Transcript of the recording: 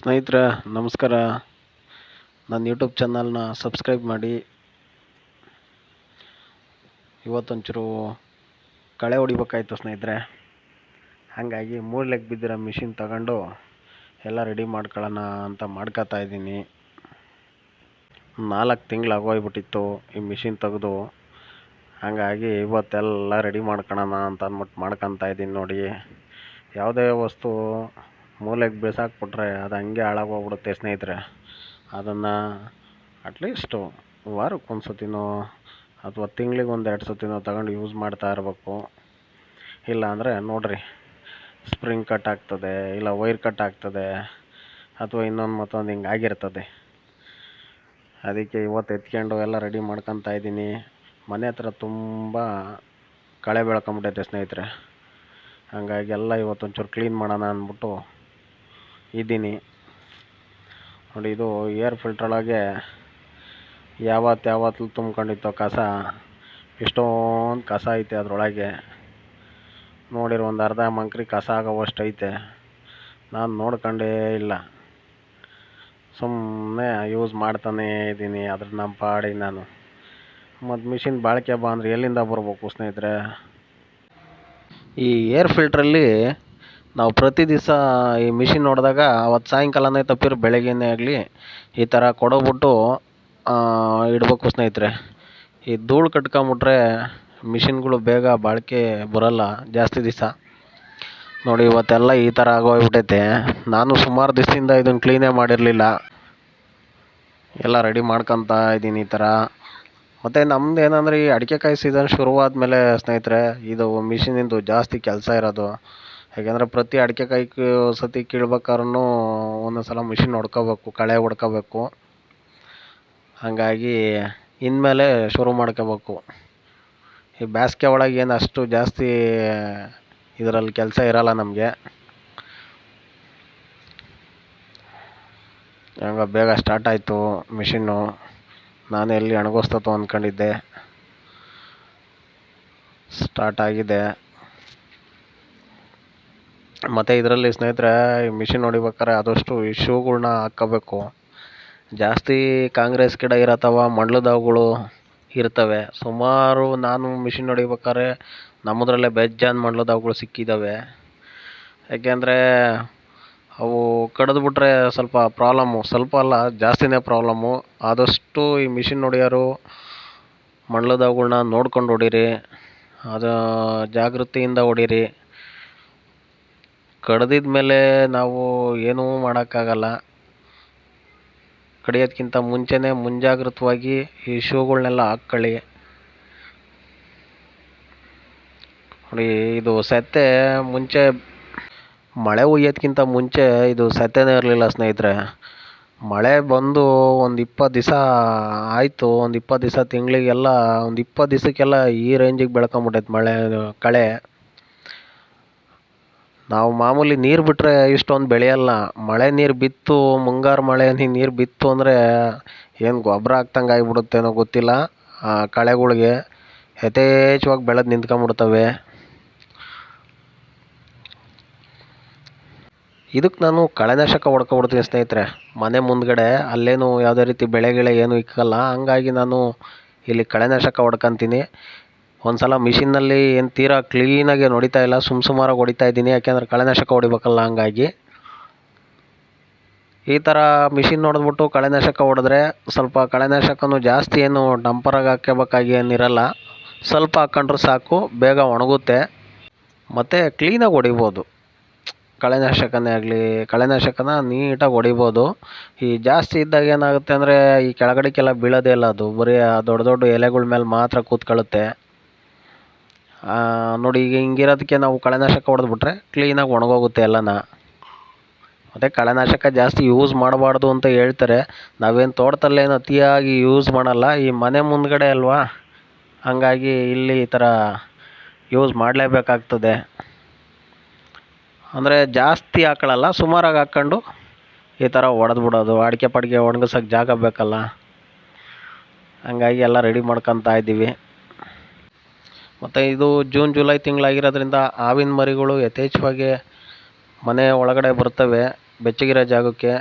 ಸ್ನೇಹಿತರೆ, ನಮಸ್ಕಾರ. ನನ್ನ ಯೂಟ್ಯೂಬ್ ಚಾನಲ್ನ ಸಬ್ಸ್ಕ್ರೈಬ್ ಮಾಡಿ. ಇವತ್ತೊಂಚೂರು ಕಳೆ ಹೊಡಿಬೇಕಾಯ್ತು ಸ್ನೇಹಿತರೆ. ಹಾಗಾಗಿ ಮೂರು ಲೆಗ್ ಬಿದ್ದಿರೋ ಮಿಷಿನ್ ತಗೊಂಡು ಎಲ್ಲ ರೆಡಿ ಮಾಡ್ಕೊಳ್ಳೋಣ ಅಂತ ಮಾಡ್ಕೊತಾ ಇದ್ದೀನಿ. ನಾಲ್ಕು ತಿಂಗಳು ಆಗೋಗ್ಬಿಟ್ಟಿತ್ತು ಈ ಮಿಷಿನ್ ತೆಗೆದು. ಹಾಗಾಗಿ ಇವತ್ತೆಲ್ಲ ರೆಡಿ ಮಾಡ್ಕೊಳ್ಳೋಣ ಅಂತ ಅಂದ್ಬಿಟ್ಟು ಮಾಡ್ಕೊತಾ ಇದ್ದೀನಿ ನೋಡಿ. ಯಾವುದೇ ವಸ್ತು ಮೂಲೆಗೆ ಬಿಸಾಕ್ಬಿಟ್ರೆ ಅದು ಹಂಗೆ ಹಾಳಾಗೋಗ್ಬಿಡುತ್ತೆ ಸ್ನೇಹಿತರೆ. ಅದನ್ನು ಅಟ್ಲೀಸ್ಟು ವಾರಕ್ಕೆ ಒಂದು ಸತಿನೋ ಅಥವಾ ತಿಂಗ್ಳಿಗೆ ಒಂದು ಎರಡು ಸತಿನೋ ತಗೊಂಡು ಯೂಸ್ ಮಾಡ್ತಾ ಇರಬೇಕು. ಇಲ್ಲ ಅಂದರೆ ನೋಡಿರಿ ಸ್ಪ್ರಿಂಗ್ ಕಟ್ ಆಗ್ತದೆ, ಇಲ್ಲ ವೈರ್ ಕಟ್ ಆಗ್ತದೆ, ಅಥವಾ ಇನ್ನೊಂದು ಮತ್ತೊಂದು ಹಿಂಗೆ ಆಗಿರ್ತದೆ. ಅದಕ್ಕೆ ಇವತ್ತು ಎತ್ಕೊಂಡು ಎಲ್ಲ ರೆಡಿ ಮಾಡ್ಕೊತಾ ಇದ್ದೀನಿ. ಮನೆ ಹತ್ರ ತುಂಬ ಕಳೆ ಬೆಳ್ಕೊಂಬಿಟ್ಟೈತೆ ಸ್ನೇಹಿತರೆ. ಹಾಗಾಗಿ ಎಲ್ಲ ಇವತ್ತೊಂಚೂರು ಕ್ಲೀನ್ ಮಾಡೋಣ ಅಂದ್ಬಿಟ್ಟು ಇದ್ದೀನಿ. ನೋಡಿ, ಇದು ಏರ್ ಫಿಲ್ಟ್ರೊಳಗೆ ಯಾವತ್ತು ಯಾವತ್ತೂ ತುಂಬ್ಕೊಂಡಿತ್ತು ಕಸ, ಎಷ್ಟೊಂದು ಕಸ ಐತೆ ಅದರೊಳಗೆ. ನೋಡಿರೋ, ಒಂದು ಅರ್ಧ ಮಂಕ್ರಿ ಕಸ ಆಗೋವಷ್ಟು ಐತೆ ನಾನು ನೋಡ್ಕೊಂಡೇ ಇಲ್ಲ. ಸುಮ್ಮನೆ ಯೂಸ್ ಮಾಡ್ತಾನೇ ಇದ್ದೀನಿ ಅದ್ರ ನಮ್ಮ ಪಾಡಿ ನಾನು. ಮತ್ತು ಮಿಷಿನ್ ಬಾಳಿಕೆ ಬಾ ಅಂದರೆ ಎಲ್ಲಿಂದ ಬರ್ಬೇಕು ಸ್ನೇಹಿತರೆ? ಈ ಏರ್ ಫಿಲ್ಟ್ರಲ್ಲಿ ನಾವು ಪ್ರತಿ ದಿವಸ ಈ ಮಿಷಿನ್ ನೋಡಿದಾಗ ಅವತ್ತು ಸಾಯಂಕಾಲನೇ ತಪ್ಪಿರು ಬೆಳಗ್ಗೆನೇ ಆಗಲಿ ಈ ಥರ ಕೊಡೋಗ್ಬಿಟ್ಟು ಇಡಬೇಕು ಸ್ನೇಹಿತರೆ. ಈ ಧೂಳು ಕಟ್ಕೊಂಬಿಟ್ರೆ ಮಿಷಿನ್ಗಳು ಬೇಗ ಬಾಳಿಕೆ ಬರೋಲ್ಲ ಜಾಸ್ತಿ ದಿವಸ. ನೋಡಿ, ಇವತ್ತೆಲ್ಲ ಈ ಥರ ಆಗೋಗ್ಬಿಟ್ಟೈತೆ. ನಾನು ಸುಮಾರು ದಿವಸದಿಂದ ಇದನ್ನು ಕ್ಲೀನೇ ಮಾಡಿರಲಿಲ್ಲ. ಎಲ್ಲ ರೆಡಿ ಮಾಡ್ಕೊತಾ ಇದ್ದೀನಿ ಈ ಥರ. ಮತ್ತು ನಮ್ದು ಏನಂದರೆ ಈ ಅಡಿಕೆಕಾಯಿ ಸೀಸನ್ ಶುರುವಾದ ಮೇಲೆ ಸ್ನೇಹಿತರೆ, ಇದು ಮಿಷಿನಿಂದು ಜಾಸ್ತಿ ಕೆಲಸ ಇರೋದು. ಯಾಕೆಂದರೆ ಪ್ರತಿ ಅಡಿಕೆಕಾಯಿ ಸತಿ ಕೀಳ್ಬೇಕಾದ್ರೂ ಒಂದೊಂದು ಸಲ ಮಿಷಿನ್ ಹೊಡ್ಕೋಬೇಕು, ಕಳೆ ಹೊಡ್ಕೋಬೇಕು. ಹಾಗಾಗಿ ಇನ್ಮೇಲೆ ಶುರು ಮಾಡ್ಕೋಬೇಕು. ಈ ಬೇಸ್ಗೆ ಒಳಗೆ ಏನು ಅಷ್ಟು ಜಾಸ್ತಿ ಇದರಲ್ಲಿ ಕೆಲಸ ಇರೋಲ್ಲ ನಮಗೆ. ಹಂಗ ಬೇಗ ಸ್ಟಾರ್ಟ್ ಆಯಿತು ಮಿಷಿನ್ನು ನಾನು ಎಲ್ಲಿ ಅಣಗೋಸ್ತತೋ ಅಂದ್ಕೊಂಡಿದ್ದೆ ಸ್ಟಾರ್ಟ್ ಆಗಿದೆ. ಮತ್ತು ಇದರಲ್ಲಿ ಸ್ನೇಹಿತರೆ ಮಿಷಿನ್ ಹೊಡಿಬೇಕಾರೆ ಆದಷ್ಟು ಈ ಶೂಗಳ್ನ ಹಾಕ್ಕೋಬೇಕು. ಜಾಸ್ತಿ ಕಾಂಗ್ರೆಸ್ ಗಿಡ ಇರತ್ತವ ಮಂಡ್ಲದಾವುಗಳು ಇರ್ತವೆ. ಸುಮಾರು ನಾನು ಮಿಷಿನ್ ಹೊಡಿಬೇಕಾದ್ರೆ ನಮ್ಮದ್ರಲ್ಲೇ ಬೇಜಾನ್ ಮಂಡ್ಲದಾವುಗಳು ಸಿಕ್ಕಿದ್ದಾವೆ ಯಾಕೆಂದರೆ ಅವು ಕಡಿದ್ಬಿಟ್ರೆ ಸ್ವಲ್ಪ ಪ್ರಾಬ್ಲಮ್ಮು. ಸ್ವಲ್ಪ ಅಲ್ಲ, ಜಾಸ್ತಿನೇ ಪ್ರಾಬ್ಲಮ್ಮು. ಆದಷ್ಟು ಈ ಮಿಷಿನ್ ಹೊಡಿಯೋರು ಮಂಡ್ಲದಾವುಗಳ್ನ ನೋಡ್ಕೊಂಡು ಹೊಡೀರಿ. ಅದು ಜಾಗೃತಿಯಿಂದ ಹೊಡೀರಿ. ಕಡ್ದಿದ ಮೇಲೆ ನಾವು ಏನೂ ಮಾಡೋಕ್ಕಾಗಲ್ಲ. ಕಡಿಯೋದ್ಕಿಂತ ಮುಂಚೆನೇ ಮುಂಜಾಗ್ರತವಾಗಿ ಈ ಶೂಗಳ್ನೆಲ್ಲ ಹಾಕ್ಕೊಳ್ಳಿ. ನೋಡಿ, ಇದು ಸತ್ತೆ ಮುಂಚೆ, ಮಳೆ ಹುಯ್ಯೋದ್ಕಿಂತ ಮುಂಚೆ ಇದು ಸತ್ಯನೇ ಇರಲಿಲ್ಲ ಸ್ನೇಹಿತರೆ. ಮಳೆ ಬಂದು ಒಂದು ಇಪ್ಪತ್ತು ದಿವಸ ಆಯಿತು. ಒಂದು ಇಪ್ಪತ್ತು ದಿವಸ ತಿಂಗಳಿಗೆಲ್ಲ, ಒಂದು ಇಪ್ಪತ್ತು ದಿವಸಕ್ಕೆಲ್ಲ ಈ ರೇಂಜಿಗೆ ಬೆಳ್ಕೊಂಬಿಟ್ಟೈತೆ ಮಳೆ, ಕಳೆ. ನಾವು ಮಾಮೂಲಿ ನೀರು ಬಿಟ್ಟರೆ ಇಷ್ಟೊಂದು ಬೆಳೆಯಲ್ಲ. ಮಳೆ ನೀರು ಬಿತ್ತು, ಮುಂಗಾರು ಮಳೆ ನೀರು ಬಿತ್ತು ಅಂದರೆ ಏನು ಗೊಬ್ಬರ ಹಾಕ್ದಂಗೆ ಆಗಿಬಿಡುತ್ತೇನೋ ಗೊತ್ತಿಲ್ಲ. ಆ ಕಳೆಗಳಿಗೆ ಯಥೇಚ್ಛವಾಗಿ ಬೆಳೆದು ನಿಂತ್ಕೊಂಬಿಡ್ತವೆ. ಇದಕ್ಕೆ ನಾನು ಕಳೆನಾಶಕ ಹೊಡ್ಕೊಬಿಡ್ತೀನಿ ಸ್ನೇಹಿತರೆ. ಮನೆ ಮುಂದ್ಗಡೆ ಅಲ್ಲೇನು ಯಾವುದೇ ರೀತಿ ಬೆಳೆ ಗಿಳೆ ಏನೂ ಇಕ್ಕಲ್ಲ. ಹಂಗಾಗಿ ನಾನು ಇಲ್ಲಿ ಕಳೆನಾಶಕ ಹೊಡ್ಕೊಂತೀನಿ. ಒಂದು ಸಲ ಮಿಷಿನ್ನಲ್ಲಿ ಏನು ತೀರಾ ಕ್ಲೀನಾಗಿ ಏನು ಹೊಡಿತಾ ಇಲ್ಲ ಸುಮ್ಮ ಸುಮಾರಾಗಿ ಹೊಡಿತಾ ಇದ್ದೀನಿ, ಯಾಕೆಂದರೆ ಕಳೆನಾಶಕ ಹೊಡಿಬೇಕಲ್ಲ ಹಂಗಾಗಿ. ಈ ಥರ ಮಿಷಿನ್ ನೋಡಿದ್ಬಿಟ್ಟು ಕಳೆನಾಶಕ ಹೊಡೆದ್ರೆ ಸ್ವಲ್ಪ ಕಳೆನಾಶಕನೂ ಜಾಸ್ತಿ ಏನು ಡಂಪರಾಗಿ ಹಾಕ್ಕೋಬೇಕಾಗಿ ಏನಿರಲ್ಲ, ಸ್ವಲ್ಪ ಹಾಕ್ಕೊಂಡ್ರೆ ಸಾಕು, ಬೇಗ ಒಣಗುತ್ತೆ. ಮತ್ತು ಕ್ಲೀನಾಗಿ ಹೊಡಿಬೋದು. ಕಳೆನಾಶಕನೇ ಆಗಲಿ, ಕಳೆನಾಶಕನ ನೀಟಾಗಿ ಹೊಡಿಬೋದು. ಈ ಜಾಸ್ತಿ ಇದ್ದಾಗ ಏನಾಗುತ್ತೆ ಅಂದರೆ ಈ ಕೆಳಗಡೆಗೆಲ್ಲ ಬೀಳೋದೇ ಇಲ್ಲ ಅದು, ಬರೀ ದೊಡ್ಡ ದೊಡ್ಡ ಎಲೆಗಳ ಮೇಲೆ ಮಾತ್ರ ಕೂತ್ಕೊಳ್ಳುತ್ತೆ ನೋಡಿ, ಈಗ ಹಿಂಗಿರೋದಕ್ಕೆ ನಾವು ಕಳೆನಾಶಕ ಹೊಡೆದ್ಬಿಟ್ರೆ ಕ್ಲೀನಾಗಿ ಒಣಗೋಗುತ್ತೆ ಎಲ್ಲನ. ಮತ್ತು ಕಳೆನಾಶಕ ಜಾಸ್ತಿ ಯೂಸ್ ಮಾಡಬಾರ್ದು ಅಂತ ಹೇಳ್ತಾರೆ. ನಾವೇನು ತೋಟದಲ್ಲೇನು ಅತಿಯಾಗಿ ಯೂಸ್ ಮಾಡಲ್ಲ. ಈ ಮನೆ ಮುಂದ್ಗಡೆ ಅಲ್ವಾ? ಹಂಗಾಗಿ ಇಲ್ಲಿ ಈ ಥರ ಯೂಸ್ ಮಾಡಲೇಬೇಕಾಗ್ತದೆ. ಅಂದರೆ ಜಾಸ್ತಿ ಹಾಕೊಳ್ಳಲ್ಲ ಸುಮಾರಾಗಿ ಹಾಕ್ಕೊಂಡು ಈ ಥರ ಬಿಡೋದು ಅಡಿಕೆ ಪಡಿಕೆ ಒಣಗಿಸೋಕೆ ಜಾಗ ಬೇಕಲ್ಲ. ಹಂಗಾಗಿ ಎಲ್ಲ ರೆಡಿ ಮಾಡ್ಕೊತಾ ಇದ್ದೀವಿ. ಮತ್ತು ಇದು ಜೂನ್ ಜುಲೈ ತಿಂಗಳಾಗಿರೋದ್ರಿಂದ ಹಾವಿನ ಮರಿಗಳು ಯಥೇಚ್ಛವಾಗಿ ಮನೆ ಒಳಗಡೆ ಬರ್ತವೆ ಬೆಚ್ಚಗಿರೋ ಜಾಗಕ್ಕೆ.